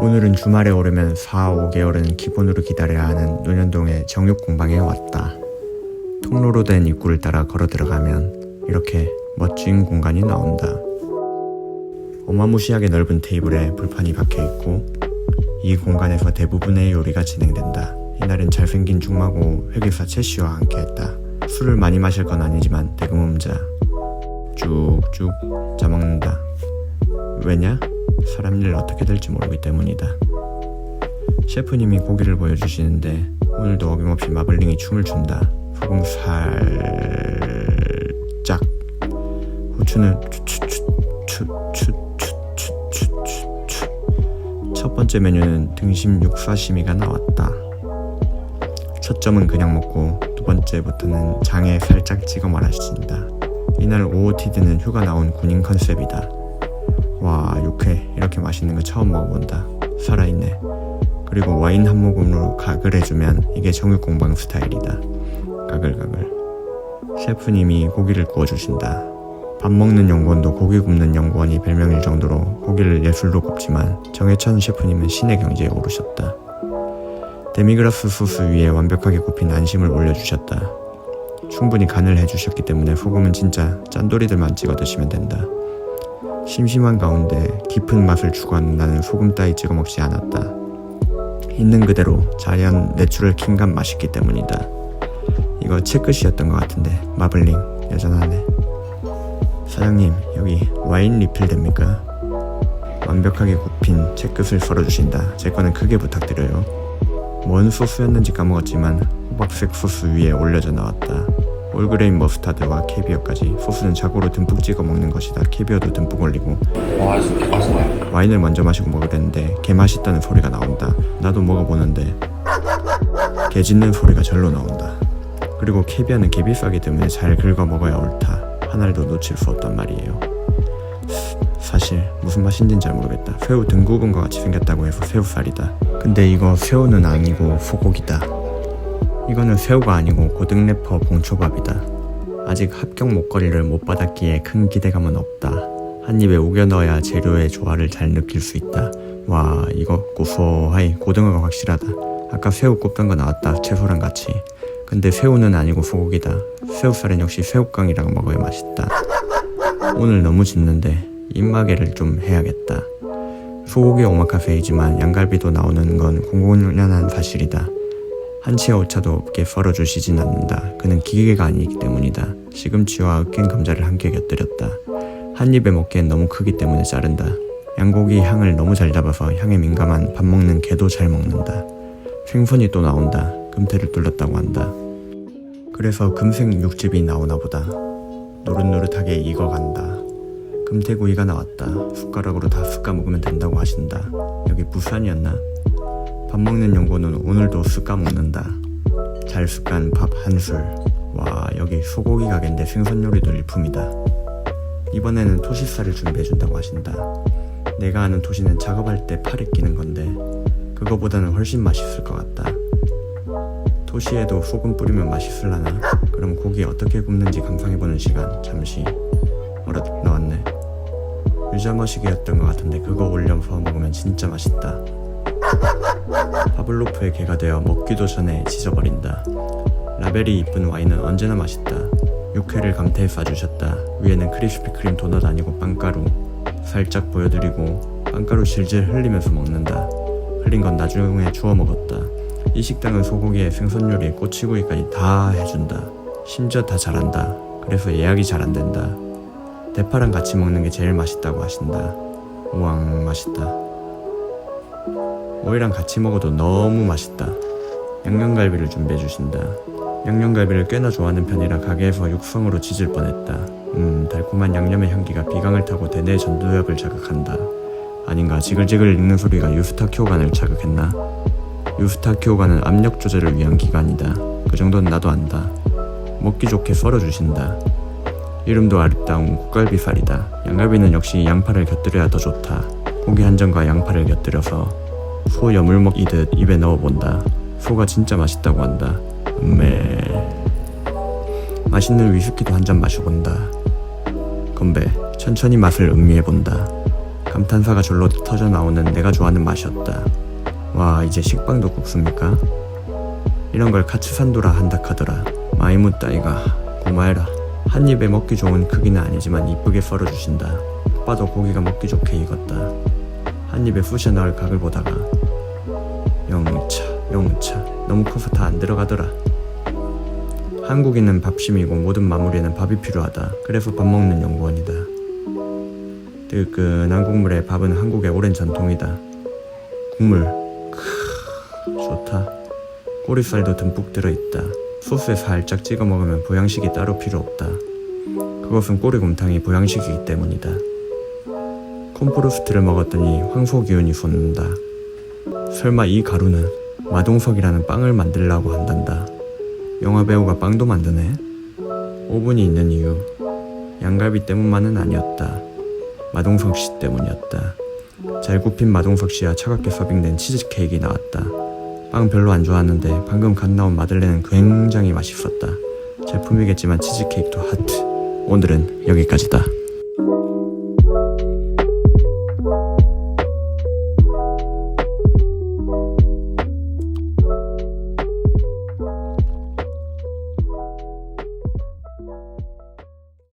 오늘은 주말에 오르면 4, 5개월은 기본으로 기다려야 하는 논현동의 정육 공방에 왔다. 통로로 된 입구를 따라 걸어 들어가면 이렇게 멋진 공간이 나온다. 어마무시하게 넓은 테이블에 불판이 박혀 있고 이 공간에서 대부분의 요리가 진행된다. 이날은 잘생긴 중마고 회계사 채씨와 함께했다. 술을 많이 마실 건 아니지만 대금음자 쭉쭉 짜먹는다. 왜냐? 사람 일 어떻게 될지 모르기 때문이다. 셰프님이 고기를 보여주시는데 오늘도 어김없이 마블링이 춤을 춘다. 소금 살짝 후추는 첫 번째 메뉴는 등심 육사시미가 나왔다. 첫 점은 그냥 먹고 두 번째부터는 장에 살짝 찍어 말아진다. 이날 OOTD는 휴가 나온 군인 컨셉이다. 와 육회. 이렇게 맛있는 거 처음 먹어본다. 살아있네. 그리고 와인 한 모금으로 각을 해주면 이게 정육공방 스타일이다. 가글가글. 셰프님이 고기를 구워주신다. 밥 먹는 연구원도 고기 굽는 연구원이 별명일 정도로 고기를 예술로 굽지만 정해천 셰프님은 신의 경지에 오르셨다 데미그라스 소스 위에 완벽하게 굽힌 안심을 올려주셨다 충분히 간을 해주셨기 때문에 소금은 진짜 짠돌이들만 찍어 드시면 된다 심심한 가운데 깊은 맛을 추구하는 나는 소금 따위 찍어 먹지 않았다. 있는 그대로 자연 내추럴 킹감 맛있기 때문이다. 이거 채끝이었던 것 같은데 마블링 여전하네. 사장님 여기 와인 리필 됩니까? 완벽하게 굽힌 채끝을 썰어주신다. 제 거는 크게 부탁드려요. 뭔 소스였는지 까먹었지만 호박색 소스 위에 올려져 나왔다. 올그레인 머스타드와 캐비어까지 소스는 자고로 듬뿍 찍어 먹는 것이다. 캐비어도 듬뿍 올리고 와, 진짜 맛있네. 와인을 먼저 마시고 먹으랬는데 개 맛있다는 소리가 나온다. 나도 먹어보는데 개 짖는 소리가 절로 나온다. 그리고 캐비어는 개 비싸기 때문에 잘 긁어 먹어야 옳다. 하나도 놓칠 수 없단 말이에요. 사실 무슨 맛인지는 잘 모르겠다. 새우 등 굽은 것 같이 생겼다고 해서 새우살이다. 근데 이거 새우는 아니고 소고기다. 이거는 새우가 아니고 고등 래퍼 봉초밥이다. 아직 합격 목걸이를 못 받았기에 큰 기대감은 없다. 한 입에 우겨 넣어야 재료의 조화를 잘 느낄 수 있다. 와 이거 고소하이 고등어가 확실하다. 아까 새우 굽던 거 나왔다 채소랑 같이. 근데 새우는 아니고 소고기다. 새우살은 역시 새우깡이랑 먹어야 맛있다. 오늘 너무 짖는데 입마개를 좀 해야겠다. 소고기 오마카세이지만 양갈비도 나오는 건 공공연한 사실이다. 한치의 오차도 없게 썰어주시진 않는다. 그는 기계가 아니기 때문이다. 시금치와 으깬 감자를 함께 곁들였다. 한 입에 먹기엔 너무 크기 때문에 자른다. 양고기 향을 너무 잘 잡아서 향에 민감한 밥 먹는 개도 잘 먹는다. 생선이 또 나온다. 금태를 뚫렸다고 한다. 그래서 금생 육즙이 나오나 보다. 노릇노릇하게 익어간다. 금태구이가 나왔다. 숟가락으로 다 쓱까 먹으면 된다고 하신다. 여기 부산이었나? 밥 먹는 연구는 오늘도 쓱까 먹는다. 잘 쓱간 밥 한 술. 와 여기 소고기 가게인데 생선 요리도 일품이다. 이번에는 토시살을 준비해준다고 하신다. 내가 아는 토시는 작업할 때 팔에 끼는 건데 그거보다는 훨씬 맛있을 것 같다. 토시에도 소금 뿌리면 맛있을라나? 그럼 고기 어떻게 굽는지 감상해보는 시간 잠시 어라 나왔네. 유자머시기였던 것 같은데 그거 올려서 먹으면 진짜 맛있다. 파블로프의 개가 되어 먹기도 전에 지져버린다. 라벨이 이쁜 와인은 언제나 맛있다. 육회를 감태에 싸주셨다. 위에는 크리스피 크림 도넛 아니고 빵가루. 살짝 보여드리고 빵가루 질질 흘리면서 먹는다. 흘린 건 나중에 주워 먹었다. 이 식당은 소고기에 생선 요리에 꼬치구이까지 다 해준다. 심지어 다 잘한다. 그래서 예약이 잘 안 된다. 대파랑 같이 먹는 게 제일 맛있다고 하신다. 우왕 맛있다. 오이랑 같이 먹어도 너무 맛있다. 양념갈비를 준비해 주신다. 양념갈비를 꽤나 좋아하는 편이라 가게에서 육성으로 짖을 뻔했다. 음, 달콤한 양념의 향기가 비강을 타고 대뇌 전두엽을 자극한다. 아닌가 지글지글 읽는 소리가 유스타키오간을 자극했나? 유스타키오간은 압력 조절을 위한 기관이다. 그 정도는 나도 안다. 먹기 좋게 썰어주신다. 이름도 아름다운 국갈비살이다. 양갈비는 역시 양파를 곁들여야 더 좋다. 고기 한 점과 양파를 곁들여서 소 여물 먹이듯 입에 넣어본다. 소가 진짜 맛있다고 한다. 음메. 맛있는 위스키도 한 잔 마셔본다. 건배, 천천히 맛을 음미해본다. 감탄사가 절로 터져 나오는 내가 좋아하는 맛이었다. 와, 이제 식빵도 굽습니까? 이런 걸 카츠산도라 한다 카더라. 많이 묻다 이가 고마해라. 한 입에 먹기 좋은 크기는 아니지만 이쁘게 썰어주신다. 봐도 고기가 먹기 좋게 익었다. 한 입에 쑤셔 넣을 각을 보다가 영차, 영차 너무 커서 다 안 들어가더라. 한국인은 밥심이고 모든 마무리에는 밥이 필요하다. 그래서 밥 먹는 연구원이다. 뜨끈한 국물에 밥은 한국의 오랜 전통이다. 국물, 크, 좋다. 꼬리살도 듬뿍 들어있다. 소스에 살짝 찍어 먹으면 보양식이 따로 필요 없다. 그것은 꼬리곰탕이 보양식이기 때문이다. 콤프로스트를 먹었더니 황소 기운이 솟는다. 설마 이 가루는 마동석이라는 빵을 만들라고 한단다. 영화 배우가 빵도 만드네. 오븐이 있는 이유 양갈비 때문만은 아니었다. 마동석 씨 때문이었다. 잘 굽힌 마동석 씨와 차갑게 서빙된 치즈케이크 나왔다. 빵 별로 안 좋아하는데 방금 갓 나온 마들렌은 굉장히 맛있었다. 제품이겠지만 치즈케이크도 하트. 오늘은 여기까지다.